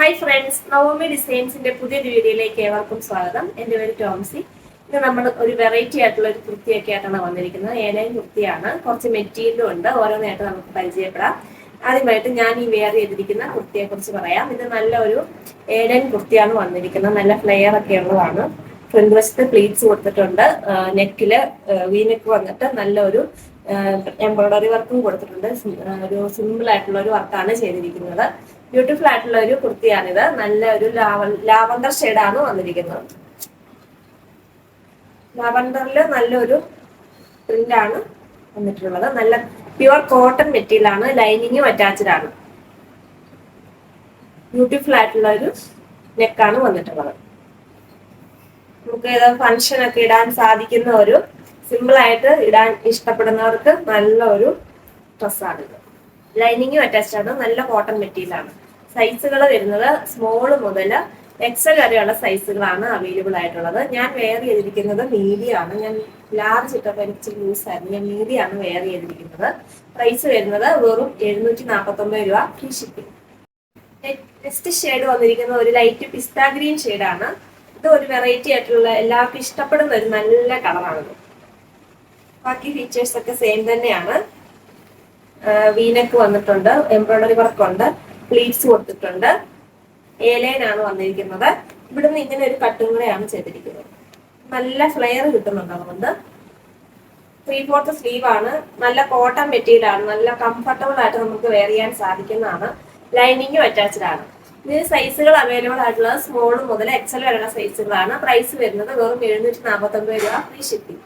Hi friends Naomi ഡിസൈൻസിന്റെ പുതിയൊരു വീഡിയോയിലേക്ക് ഏവർക്കും സ്വാഗതം. എന്റെ പേര് ടോംസി. ഇത് നമ്മൾ ഒരു വെറൈറ്റി ആയിട്ടുള്ള ഒരു കുർത്തിയൊക്കെ ആയിട്ടാണ് വന്നിരിക്കുന്നത്. ഏലയും കുർത്തിയാണ്. കുറച്ച് മെറ്റീരിയലും ഉണ്ട്. ഓരോന്നായിട്ട് നമുക്ക് പരിചയപ്പെടാം. ആദ്യമായിട്ട് ഞാൻ ഈ വെയർ ചെയ്തിരിക്കുന്ന കുർത്തിയെ കുറിച്ച് പറയാം. ഇത് നല്ല ഒരു ഏലൻ കുർത്തിയാണ് വന്നിരിക്കുന്നത്. നല്ല ഫ്ലെയർ ഒക്കെ ഉള്ളതാണ്. ഫ്രണ്ട് വശത്ത് പ്ലീറ്റ്സ് കൊടുത്തിട്ടുണ്ട്. നെക്കിൽ വീനെക്ക് വന്നിട്ട് നല്ലൊരു എംബ്രോയിഡറി വർക്കും കൊടുത്തിട്ടുണ്ട്. ഒരു സിമ്പിൾ ആയിട്ടുള്ള ഒരു വർക്കാണ് ചെയ്തിരിക്കുന്നത്. ബ്യൂട്ടിഫുൾ ആയിട്ടുള്ള ഒരു കുർത്തിയാണിത്. നല്ല ഒരു ലാവണ്ടർ ഷെയ്ഡാണ് വന്നിരിക്കുന്നത്. ലാവണ്ടറിൽ നല്ലൊരു ആണ് വന്നിട്ടുള്ളത്. നല്ല പ്യുവർ കോട്ടൺ മെറ്റീരിയൽ ആണ്. ലൈനിങ്ങും അറ്റാച്ച്ഡ് ആണ്. ബ്യൂട്ടിഫുൾ ആയിട്ടുള്ള ഒരു നെക്കാണ് വന്നിട്ടുള്ളത്. നമുക്ക് ഇത് ഫംഗ്ഷൻ ഒക്കെ ഇടാൻ സാധിക്കുന്ന ഒരു സിമ്പിൾ ആയിട്ട് ഇടാൻ ഇഷ്ടപ്പെടുന്നവർക്ക് നല്ല ഒരു ഡ്രസ്സാണിത് ലൈനിങ്ങും അറ്റാച്ച്ഡ് ആണ്. നല്ല കോട്ടൺ മെറ്റീരിയൽ ആണ്. സൈസുകൾ വരുന്നത് സ്മോൾ മുതൽ എക്സൽ വരെയുള്ള സൈസുകളാണ് അവൈലബിൾ ആയിട്ടുള്ളത്. ഞാൻ വെയർ ചെയ്തിരിക്കുന്നത് മീഡിയമാണ് ഞാൻ ലാർജ് ഇട്ടപ്പോൾ എനിക്ക് യൂസ് ആയിരുന്നു. ഞാൻ മീഡിയ ആണ് വെയർ ചെയ്തിരിക്കുന്നത്. പ്രൈസ് വരുന്നത് വെറും എഴുന്നൂറ്റി നാൽപ്പത്തി ഒമ്പത് രൂപ ഫ്രീ ഷിപ്പിംഗ് നെക്സ്റ്റ് ഷെയ്ഡ് വന്നിരിക്കുന്നത് ഒരു ലൈറ്റ് പിസ്ത ഗ്രീൻ ഷെയ്ഡാണ് ഇത് ഒരു വെറൈറ്റി ആയിട്ടുള്ള എല്ലാവർക്കും ഇഷ്ടപ്പെടുന്ന ഒരു നല്ല കളറാണിത് ബാക്കി ഫീച്ചേഴ്സ് ഒക്കെ സെയിം തന്നെയാണ്. വീനക്ക് വന്നിട്ടുണ്ട് എംബ്രോയിഡറി വർക്ക് ഉണ്ട് പ്ലീറ്റ്സ് കൊടുത്തിട്ടുണ്ട്. ഏലൈനാണ് വന്നിരിക്കുന്നത്. ഇവിടുന്ന് ഇങ്ങനെ ഒരു കട്ടും കൂടെയാണ് ചെയ്തിരിക്കുന്നത്. നല്ല ഫ്ലെയർ കിട്ടുന്നുണ്ട് അതുകൊണ്ട് ത്രീ ഫോർത്ത് സ്ലീവ് ആണ്. നല്ല കോട്ടൺ മെറ്റീരിയൽ ആണ്. നല്ല കംഫർട്ടബിൾ ആയിട്ട് നമുക്ക് വെയർ ചെയ്യാൻ സാധിക്കുന്നതാണ്. ലൈനിങ്ങും അറ്റാച്ച്ഡ് ആണ്. ഇതിന് സൈസുകൾ അവൈലബിൾ ആയിട്ടുള്ളത് സ്മോൾ മുതൽ എക്സൽ വരെയുള്ള സൈസുകളാണ് പ്രൈസ് വരുന്നത് വെറും എഴുന്നൂറ്റി നാൽപ്പത്തി ഒമ്പത് രൂപ ഫ്രീ ഷിപ്പിംഗ്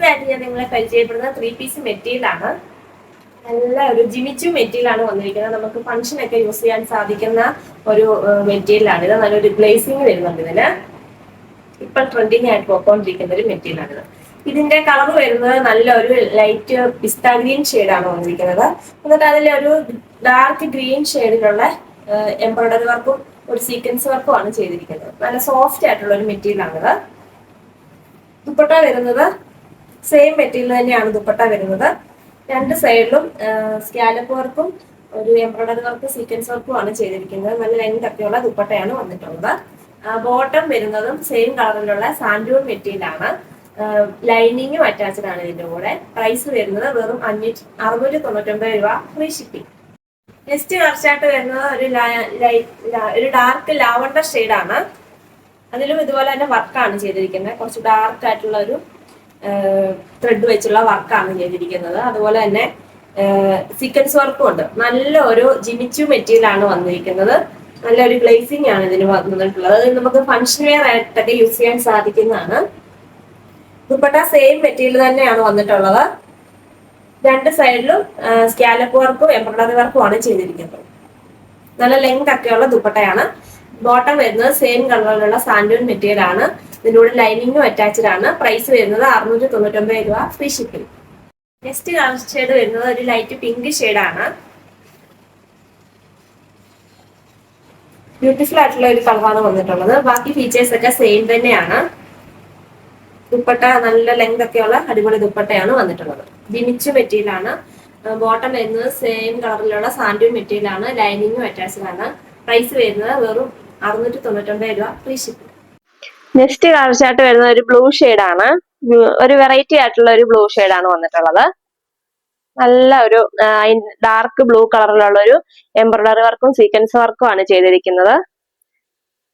ഞാൻ നിങ്ങളെ പരിചയപ്പെടുന്നത് ത്രീ പീസ് മെറ്റീരിയൽ ആണ്. നല്ല ഒരു ജിമിച്ചു മെറ്റീരിയലാണ് വന്നിരിക്കുന്നത്. നമുക്ക് ഫംഗ്ഷൻ ഒക്കെ യൂസ് ചെയ്യാൻ സാധിക്കുന്ന ഒരു മെറ്റീരിയലാണ് ഇത്. നല്ലൊരു ഗ്ലേസിങ് വരുന്നുണ്ട് ഇതിന്. ഇപ്പൊ ട്രെൻഡിങ് ആയിട്ട് പോയിക്കൊണ്ടിരിക്കുന്ന ഒരു മെറ്റീരിയൽ ആണിത് ഇതിന്റെ കളർ വരുന്നത് നല്ല ഒരു ലൈറ്റ് പിസ്ത ഗ്രീൻ ആണ് വന്നിരിക്കുന്നത്. എന്നിട്ട് അതിലെ ഒരു ഡാർക്ക് ഗ്രീൻ ഷെയ്ഡിലുള്ള എംബ്രോയിഡറി വർക്കും ഒരു സീക്വൻസ് വർക്കും ആണ് ചെയ്തിരിക്കുന്നത്. നല്ല സോഫ്റ്റ് ആയിട്ടുള്ള ഒരു മെറ്റീരിയൽ ആണിത് ദുപ്പട്ട വരുന്നത് സെയിം മെറ്റീരിയൽ തന്നെയാണ് ദുപ്പട്ട വരുന്നത്. രണ്ട് സൈഡിലും സ്കാലപ്പ് വർക്കും ഒരു എംബ്രോയിഡറി വർക്ക് സീക്വൻസ് വർക്കും ആണ് ചെയ്തിരിക്കുന്നത്. നല്ല ലെങ്ത് ഒക്കെയുള്ള ദുപ്പട്ടയാണ് വന്നിട്ടുള്ളത്. ബോട്ടം വരുന്നതും സെയിം കളറിലുള്ള സാൻഡൂൺ മെറ്റീരിയൽ ആണ്. ലൈനിങ്ങും അറ്റാച്ച്ഡ് ആണ് ഇതിന്റെ കൂടെ. പ്രൈസ് വരുന്നത് വെറും അഞ്ഞൂറ്റി അറുന്നൂറ്റി തൊണ്ണൂറ്റൊമ്പത് രൂപ ഫ്രീ ഷിപ്പിംഗ് നെക്സ്റ്റ് കറച്ചായിട്ട് വരുന്നത് ഒരു ഒരു ഡാർക്ക് ലാവണ്ടർ ആണ്. അതിലും ഇതുപോലെ തന്നെ വർക്കാണ് ചെയ്തിരിക്കുന്നത്. കുറച്ച് ഡാർക്ക് ആയിട്ടുള്ള ഒരു ത്രെഡ് വെച്ചുള്ള വർക്കാണ് ചെയ്തിരിക്കുന്നത്. അതുപോലെ തന്നെ സീക്വൻസ് വർക്കും ഉണ്ട്. നല്ല ഒരു ജിമിച്ചു മെറ്റീരിയൽ ആണ് വന്നിരിക്കുന്നത്. നല്ലൊരു ഗ്ലേസിംഗ് ആണ് ഇതിന് വന്നിട്ടുള്ളത്. അത് നമുക്ക് ഫംഗ്ഷൻ വെയർ ആയിട്ടൊക്കെ യൂസ് ചെയ്യാൻ സാധിക്കുന്നതാണ്. ദുപ്പട്ട സെയിം മെറ്റീരിയൽ തന്നെയാണ് വന്നിട്ടുള്ളത്. രണ്ട് സൈഡിലും സ്കാലപ്പ് വർക്കും എംബ്രോയിഡറി വർക്കും ആണ് ചെയ്തിരിക്കുന്നത്. നല്ല ലെങ്ത് ഒക്കെയുള്ള ദുപ്പട്ടയാണ്. ബോട്ടം വരുന്നത് സെയിം കളറിലുള്ള സാൻഡൂൺ മെറ്റീരിയൽ ആണ്. ഇതിന്റെ കൂടെ ലൈനിങ്ങും അറ്റാച്ച്ഡ് ആണ്. പ്രൈസ് വരുന്നത് അറുന്നൂറ്റി തൊണ്ണൂറ്റൊമ്പത് രൂപ free shipping next colour shade വരുന്നത് ഒരു ലൈറ്റ് പിങ്ക് ആണ്. ബ്യൂട്ടിഫുൾ ആയിട്ടുള്ള ഒരു കളറാണ് വന്നിട്ടുള്ളത്. ബാക്കി ഫീച്ചേഴ്സ് ഒക്കെ സെയിം തന്നെയാണ്. ദുപ്പട്ട നല്ല ലെങ്ത് ഒക്കെയുള്ള അടിപൊളി ദുപ്പട്ടയാണ് വന്നിട്ടുള്ളത്. ബിനിച്ച് മെറ്റീരിയൽ ആണ്. ബോട്ടം വരുന്നത് സെയിം കളറിലുള്ള സാൻഡൂൺ മെറ്റീരിയൽ ആണ്. ലൈനിങ്ങും അറ്റാച്ച്ഡ് ആണ്. പ്രൈസ് വരുന്നത് വെറും അറുന്നൂറ്റി തൊണ്ണൂറ്റൊമ്പത് രൂപ ഫ്രീ ഷിപ്പിംഗ് നെക്സ്റ്റ് കാഴ്ചയായിട്ട് വരുന്ന ഒരു ബ്ലൂ ആണ്. ഒരു വെറൈറ്റി ആയിട്ടുള്ള ഒരു ബ്ലൂ ആണ് വന്നിട്ടുള്ളത്. നല്ല ഒരു ഡാർക്ക് ബ്ലൂ കളറിലുള്ള ഒരു എംബ്രോയിഡറി വർക്കും സീക്വൻസ് വർക്കും ആണ് ചെയ്തിരിക്കുന്നത്.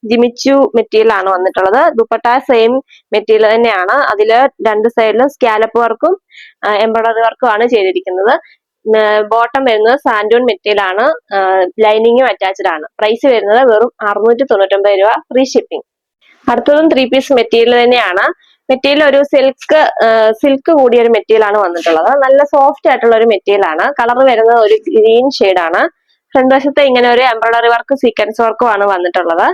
ജിമിച്ചു മെറ്റീരിയൽ ആണ് വന്നിട്ടുള്ളത്. ദുപ്പട്ട സെയിം മെറ്റീരിയൽ തന്നെയാണ്. അതിൽ രണ്ട് സൈഡിലും സ്കാലപ്പ് വർക്കും എംബ്രോയിഡറി വർക്കും ആണ് ചെയ്തിരിക്കുന്നത്. ബോട്ടം വരുന്നത് സാൻഡൂൺ മെറ്റീരിയലാണ് ലൈനിങ്ങും അറ്റാച്ച്ഡ് ആണ്. പ്രൈസ് വരുന്നത് വെറും അറുന്നൂറ്റി തൊണ്ണൂറ്റൊമ്പത് രൂപ ഫ്രീ ഷിപ്പിംഗ് അടുത്തതും ത്രീ പീസ് മെറ്റീരിയൽ തന്നെയാണ്. മെറ്റീരിയൽ ഒരു സിൽക്ക് സിൽക്ക് കൂടിയ ഒരു മെറ്റീരിയൽ ആണ് വന്നിട്ടുള്ളത്. നല്ല സോഫ്റ്റ് ആയിട്ടുള്ള ഒരു മെറ്റീരിയൽ ആണ്. കളർ വരുന്നത് ഒരു ഗ്രീൻ ആണ്. ഫ്രണ്ട് വശത്തെ ഇങ്ങനെ ഒരു എംബ്രോയിഡറി വർക്ക് സീക്വൻസ് വർക്കും ആണ് വന്നിട്ടുള്ളത്.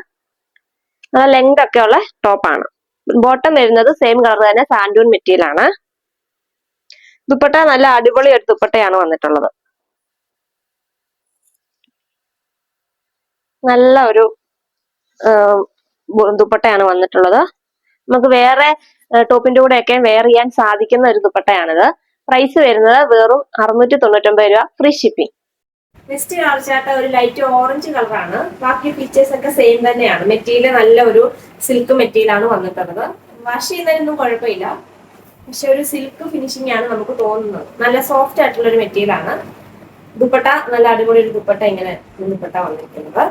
നല്ല ലെങ്ത് ഒക്കെ ഉള്ള ടോപ്പാണ് ബോട്ടം വരുന്നത് സെയിം കളർ തന്നെ സാൻഡൂൺ മെറ്റീരിയൽ ആണ്. ദുപ്പട്ട നല്ല അടിപൊളി ഒരു ദുപ്പട്ടയാണ് വന്നിട്ടുള്ളത്. നല്ല ഒരു ദുപ്പട്ടയാണ് വന്നിട്ടുള്ളത്. നമുക്ക് വേറെ ടോപ്പിന്റെ കൂടെ ഒക്കെ വെയർ ചെയ്യാൻ സാധിക്കുന്ന ഒരു ദുപ്പട്ടയാണിത്. പ്രൈസ് വരുന്നത് വെറും അറുന്നൂറ്റി തൊണ്ണൂറ്റൊമ്പത് രൂപ free shipping. Next colour chart ഒരു ലൈറ്റ് ഓറഞ്ച് കളറാണ്. ബാക്കി ഫീച്ചേഴ്സ് ഒക്കെ സെയിം തന്നെയാണ്. മെറ്റീരിയൽ നല്ല ഒരു സിൽക്ക് മെറ്റീരിയലാണ് വന്നിട്ടുള്ളത്. വാഷ് ചെയ്യുന്നതിനൊന്നും കുഴപ്പമില്ല. പക്ഷെ ഒരു സിൽക്ക് ഫിനിഷിംഗ് ആണ് നമുക്ക് തോന്നുന്നത്. നല്ല സോഫ്റ്റ് ആയിട്ടുള്ള ഒരു മെറ്റീരിയൽ ആണ് ദുപ്പട്ട നല്ല അടിപൊളി ഒരു ദുപ്പട്ട ഇങ്ങനെ ദുപ്പട്ട വന്നിരിക്കുന്നത്.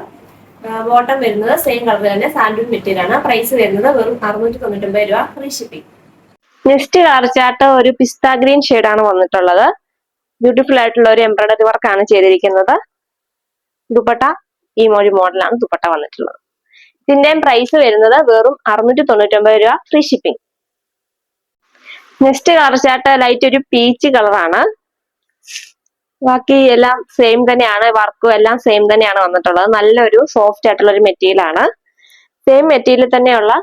ബോട്ടം വരുന്നത് സെയിം കളർ തന്നെ സാൻഡൂൺ മെറ്റീരിയൽ ആണ്. പ്രൈസ് വരുന്നത് വെറും അറുന്നൂറ്റി തൊണ്ണൂറ്റൊമ്പത് രൂപ free shipping next colour chart ഒരു പിസ്ത ഗ്രീൻ ആണ് വന്നിട്ടുള്ളത്. ബ്യൂട്ടിഫുൾ ആയിട്ടുള്ള ഒരു എംബ്രോയിഡറി വർക്കാണ് ചെയ്തിരിക്കുന്നത്. ദുപ്പട്ട ഈ മൊഴി മോഡലാണ് ദുപ്പട്ട വന്നിട്ടുള്ളത്. ഇതിന്റെയും പ്രൈസ് വരുന്നത് വെറും അറുന്നൂറ്റി തൊണ്ണൂറ്റൊമ്പത് രൂപ free shipping next colour chart light ഒരു പീച്ച് കളറാണ് ബാക്കി എല്ലാം സെയിം തന്നെയാണ് വർക്കും എല്ലാം സെയിം തന്നെയാണ് വന്നിട്ടുള്ളത്. നല്ലൊരു സോഫ്റ്റ് ആയിട്ടുള്ള ഒരു മെറ്റീരിയൽ ആണ്. സെയിം മെറ്റീരിയൽ തന്നെയുള്ള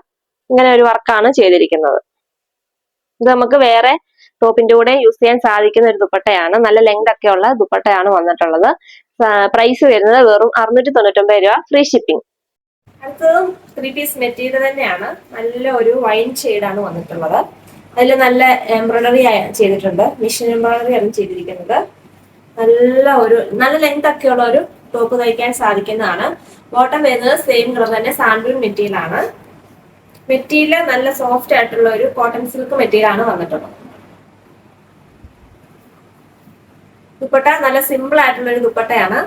ഇങ്ങനെ ഒരു വർക്കാണ് ചെയ്തിരിക്കുന്നത്. ഇത് നമുക്ക് വേറെ ടോപ്പിന്റെ കൂടെ യൂസ് ചെയ്യാൻ സാധിക്കുന്ന ഒരു ദുപ്പട്ടയാണ്. നല്ല ലെങ്ത് ഒക്കെ ഉള്ള ദുപ്പട്ടയാണ് വന്നിട്ടുള്ളത്. പ്രൈസ് വരുന്നത് വെറും അറുന്നൂറ്റി തൊണ്ണൂറ്റൊമ്പത് രൂപ ഫ്രീ ഷിപ്പിംഗ് അടുത്തതും ത്രീ പീസ് മെറ്റീരിയൽ തന്നെയാണ്. നല്ല ഒരു വൈൻ ഷെയ്ഡാണ് വന്നിട്ടുള്ളത്. അതിൽ നല്ല എംബ്രോയിഡറി ചെയ്തിട്ടുണ്ട് മിഷൻ എംബ്രോയിഡറി ആണ് ചെയ്തിരിക്കുന്നത്. നല്ല ഒരു നല്ല ലെങ്ത് ഒക്കെ ഉള്ള ഒരു ടോപ്പ് തയ്ക്കാൻ സാധിക്കുന്നതാണ്. ബോട്ടം വരുന്നത് സെയിം കളർ തന്നെ സാമ്പിൾ മെറ്റീരിയൽ ആണ്. മെറ്റീരിയൽ നല്ല സോഫ്റ്റ് ആയിട്ടുള്ള ഒരു കോട്ടൺ സിൽക്ക് മെറ്റീരിയൽ ആണ് വന്നിട്ടുള്ളത്. ദുപ്പട്ട നല്ല സിമ്പിൾ ആയിട്ടുള്ള ഒരു ദുപ്പട്ടയാണ്.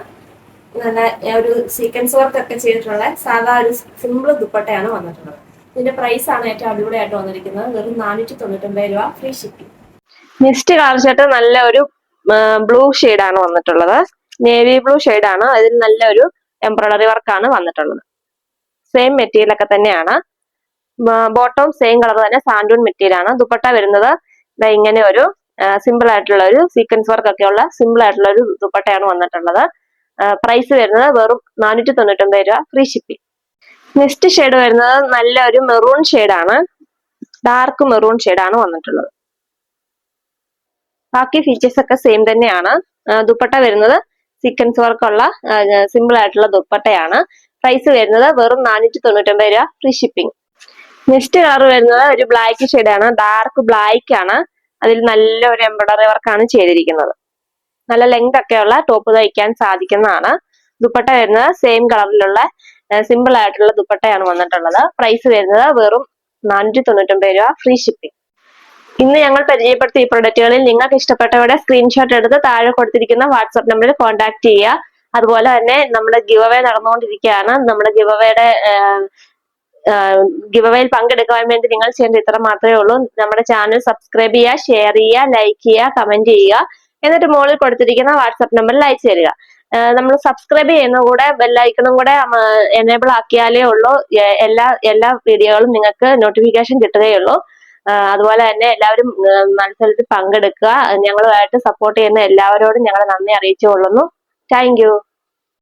നല്ല ഒരു സീക്വൻസ് വർക്ക് ഒക്കെ ചെയ്തിട്ടുള്ള സാധാ ഒരു സിമ്പിൾ ദുപ്പട്ടയാണ് വന്നിട്ടുള്ളത്. ഇതിന്റെ പ്രൈസ് ആണ് ഏറ്റവും അടിപൊളിയായിട്ട് വന്നിരിക്കുന്നത്. വെറും നാനൂറ്റി തൊണ്ണൂറ്റൊമ്പത് രൂപ free shipping next colour shirt നല്ല ഒരു ബ്ലൂ ആണ് വന്നിട്ടുള്ളത്. നേവി ബ്ലൂ ആണ്. അതിൽ നല്ലൊരു എംബ്രോയിഡറി വർക്കാണ് വന്നിട്ടുള്ളത്. സെയിം മെറ്റീരിയൽ ഒക്കെ തന്നെയാണ്. ബോട്ടം സെയിം കളർ തന്നെ സാൻഡൂൺ മെറ്റീരിയൽ ആണ്. ദുപ്പട്ട വരുന്നത് ഇങ്ങനെ ഒരു സിമ്പിൾ ആയിട്ടുള്ള ഒരു സീക്വൻസ് വർക്ക് ഒക്കെ ഉള്ള സിമ്പിൾ ആയിട്ടുള്ള ഒരു ദുപ്പട്ടയാണ് വന്നിട്ടുള്ളത്. പ്രൈസ് വരുന്നത് വെറും നാനൂറ്റി തൊണ്ണൂറ്റൊമ്പത് രൂപ ഫ്രീ ഷിപ്പിംഗ് നെക്സ്റ്റ് ഷെയ്ഡ് വരുന്നത് നല്ല ഒരു മെറൂൺ ആണ്. ഡാർക്ക് മെറൂൺ ആണ് വന്നിട്ടുള്ളത്. ബാക്കി ഫീച്ചേഴ്സ് ഒക്കെ സെയിം തന്നെയാണ്. ദുപ്പട്ട വരുന്നത് സീക്വൻസ് വർക്കുള്ള സിമ്പിൾ ആയിട്ടുള്ള ദുപ്പട്ടയാണ്. പ്രൈസ് വരുന്നത് വെറും നാനൂറ്റി തൊണ്ണൂറ്റൊമ്പത് രൂപ ഫ്രീ ഷിപ്പിംഗ് നെക്സ്റ്റ് കളർ വരുന്നത് ഒരു ബ്ലാക്ക് ആണ്. ഡാർക്ക് ബ്ലാക്ക് ആണ്. അതിൽ നല്ല ഒരു എംബ്രോയിഡറി വർക്കാണ് ചെയ്തിരിക്കുന്നത്. നല്ല ലെങ്ത് ഒക്കെയുള്ള ടോപ്പ് തയ്ക്കാൻ സാധിക്കുന്നതാണ്. ദുപ്പട്ട വരുന്നത് സെയിം കളറിലുള്ള സിമ്പിൾ ആയിട്ടുള്ള ദുപ്പട്ടയാണ് വന്നിട്ടുള്ളത്. പ്രൈസ് വരുന്നത് വെറും നാനൂറ്റി തൊണ്ണൂറ്റൊമ്പത് രൂപ ഫ്രീ ഷിപ്പിംഗ് ഇന്ന് ഞങ്ങൾ പരിചയപ്പെടുത്തിയ ഈ പ്രൊഡക്റ്റുകളിൽ നിങ്ങൾക്ക് ഇഷ്ടപ്പെട്ടവരുടെ സ്ക്രീൻഷോട്ട് എടുത്ത് താഴെ കൊടുത്തിരിക്കുന്ന വാട്സ്ആപ്പ് നമ്പറിൽ കോൺടാക്ട് ചെയ്യുക. അതുപോലെ തന്നെ നമ്മുടെ ഗിവ് അവേ നടന്നുകൊണ്ടിരിക്കുകയാണ്. നമ്മുടെ ഗിവ് അവേയുടെ ഗിവ് അവേയിൽ പങ്കെടുക്കാൻ വേണ്ടി നിങ്ങൾ ചെയ്യേണ്ട ഇത്ര മാത്രമേ ഉള്ളൂ. നമ്മുടെ ചാനൽ സബ്സ്ക്രൈബ് ചെയ്യുക ഷെയർ ചെയ്യുക ലൈക്ക് ചെയ്യുക കമന്റ് ചെയ്യുക. എന്നിട്ട് മുകളിൽ കൊടുത്തിരിക്കുന്ന വാട്സ്ആപ്പ് നമ്പറിൽ അയച്ചു തരിക. നമ്മൾ സബ്സ്ക്രൈബ് ചെയ്യുന്ന കൂടെ ബെല്ലൈക്കണും കൂടെ എനേബിൾ ആക്കിയാലേ ഉള്ളൂ. എല്ലാ എല്ലാ വീഡിയോകളും നിങ്ങൾക്ക് നോട്ടിഫിക്കേഷൻ കിട്ടുകയുള്ളൂ. അതുപോലെ തന്നെ എല്ലാവരും മത്സരത്തിൽ പങ്കെടുക്കുക. ഞങ്ങളുമായിട്ട് സപ്പോർട്ട് ചെയ്യുന്ന എല്ലാവരോടും ഞങ്ങൾ നന്ദി അറിയിച്ചു കൊള്ളുന്നു താങ്ക്